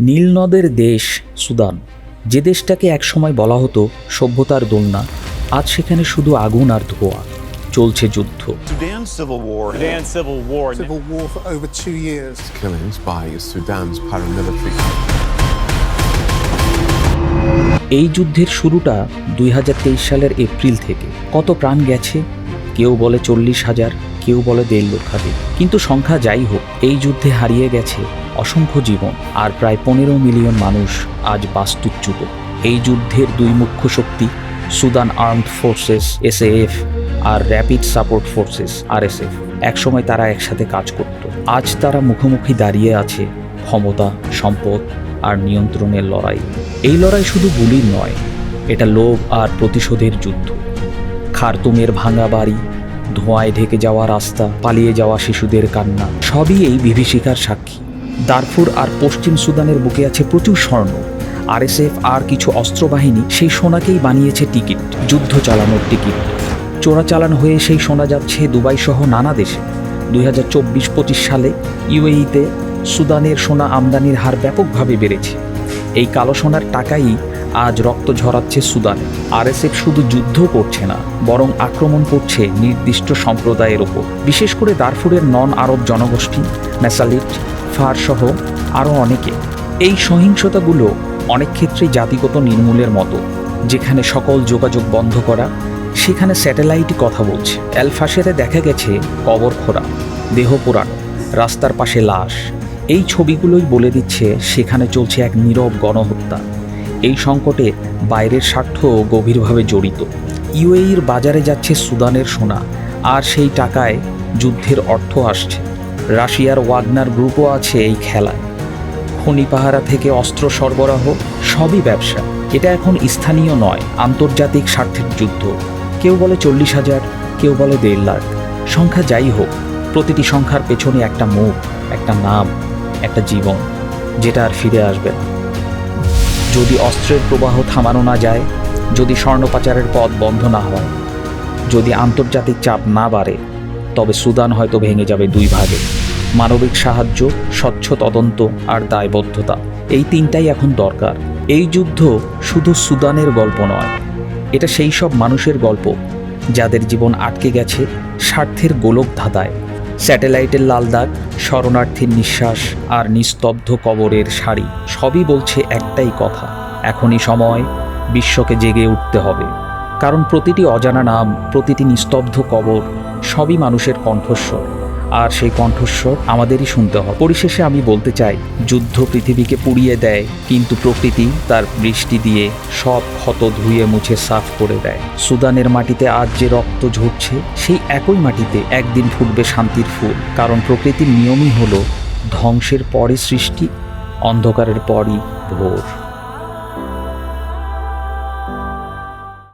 নীল নদের দেশ সুদান। যে দেশটাকে একসময় বলা হতো সভ্যতার দোলনা আজ সেখানে শুধু আগুন আর ধোঁয়া। চলছে যুদ্ধ. এই যুদ্ধের শুরুটা দুই হাজার তেইশ সালের এপ্রিল থেকে। কত প্রাণ গেছে? কেউ বলে চল্লিশ হাজার। কেউ বলে দেড় লক্ষাধিক কিন্তু সংখ্যা যাই হোক, এই যুদ্ধে হারিয়ে গেছে অসংখ্য জীবন, আর প্রায় পনেরো মিলিয়ন মানুষ আজ বাস্তুচ্যুত। এই যুদ্ধের দুই মুখ্য শক্তি, সুদান আর্মড ফোর্সেস, এসএএফ, আর র্যাপিড সাপোর্ট ফোর্সেস, আরএসএফ, একসময় তারা একসাথে কাজ করত। আজ তারা মুখোমুখি দাঁড়িয়ে আছে ক্ষমতা, সম্পদ, আর নিয়ন্ত্রণের লড়াই। এই লড়াই শুধু গুলির নয়, এটা লোভ আর প্রতিশোধের যুদ্ধ। খারতুমের ভাঙা বাড়ি ধোঁয়ায় ঢেকে যাওয়া রাস্তা, পালিয়ে যাওয়া শিশুদের কান্না, সবই এই বিভীষিকার সাক্ষী। দারফুর আর পশ্চিম সুদানের বুকে আছে প্রচুর স্বর্ণ। আরএসএফ আর কিছু অস্ত্রবাহিনী সেই সোনাকেই বানিয়েছে টিকিট, যুদ্ধ চালানোর টিকিট। চোরাচালান হয়ে সেই সোনা যাচ্ছে দুবাই সহ নানা দেশে। দুই হাজার চব্বিশ পঁচিশ সালে ইউএইতে সুদানের সোনা আমদানির হার ব্যাপকভাবে বেড়েছে। এই কালো সোনার টাকাই আজ রক্ত ঝরাচ্ছে সুদানে। আরএসএফ শুধু যুদ্ধ করছে না, বরং আক্রমণ করছে নির্দিষ্ট সম্প্রদায়ের ওপর। বিশেষ করে দারফুরের নন আরব জনগোষ্ঠী ম্যাসালিট ফার সহ আরও অনেকে। এই সহিংসতাগুলো অনেক ক্ষেত্রেই জাতিগত নির্মূলের মতো, যেখানে সকল যোগাযোগ বন্ধ করা, সেখানে স্যাটেলাইটই কথা বলছে। অ্যালফাসেরে দেখা গেছে কবর খোরা দেহ পোড়ানো, রাস্তার পাশে লাশ। এই ছবিগুলোই বলে দিচ্ছে, সেখানে চলছে এক নীরব গণহত্যা। এই সংকটে বাইরের স্বার্থ গভীরভাবে জড়িত। ইউএইর বাজারে যাচ্ছে সুদানের সোনা, আর সেই টাকায় যুদ্ধের অর্থ আসছে। রাশিয়ার ওয়াগনার গ্রুপও আছে এই খেলায়। খনি পাহারা থেকে অস্ত্র সরবরাহ, সবই ব্যবসা। এটা এখন স্থানীয় নয়, আন্তর্জাতিক স্বার্থের যুদ্ধ। কেউ বলে চল্লিশ হাজার, কেউ বলে দেড় লাখ। সংখ্যা যাই হোক, প্রতিটি সংখ্যার পেছনে একটা মুখ, একটা নাম, একটা জীবন, যেটা আর ফিরে আসবে না। যদি অস্ত্রের প্রবাহ থামানো না যায়, যদি স্বর্ণ পাচারের পথ বন্ধ না হয়, যদি আন্তর্জাতিক চাপ না বাড়ে, তবে সুদান হয়তো ভেঙে যাবে দুই ভাগে, মানবিক সাহায্য, স্বচ্ছ তদন্ত আর দায়বদ্ধতা। এই তিনটাই এখন দরকার। এই যুদ্ধ শুধু সুদানের গল্প নয়, এটা সেই সব মানুষের গল্প, যাদের জীবন আটকে গেছে স্বার্থের গোলক ধাঁধায় স্যাটেলাইটের লাল দাগ শরণার্থীর নিঃশ্বাস আর নিস্তব্ধ কবরের শাড়ি সবই বলছে একটাই কথা, এখনই সময়, বিশ্বকে জেগে উঠতে হবে। কারণ প্রতিটি অজানা নাম, প্রতিটি নিস্তব্ধ কবর, সবই মানুষের কণ্ঠস্বর। আর সেই কণ্ঠস্বর আমাদেরই শুনতে হবে। পরিশেষে আমি বলতে চাই, যুদ্ধ পৃথিবীকে পুড়িয়ে দেয়, কিন্তু প্রকৃতি তার বৃষ্টি দিয়ে সব ক্ষত ধুয়ে মুছে সাফ করে দেয়। সুদানের মাটিতে আজ যে রক্ত ঝরছে, সেই একই মাটিতে একদিন ফুটবে শান্তির ফুল। কারণ প্রকৃতির নিয়মই হলো, ধ্বংসের পরে সৃষ্টি, অন্ধকারের পরই ভোর।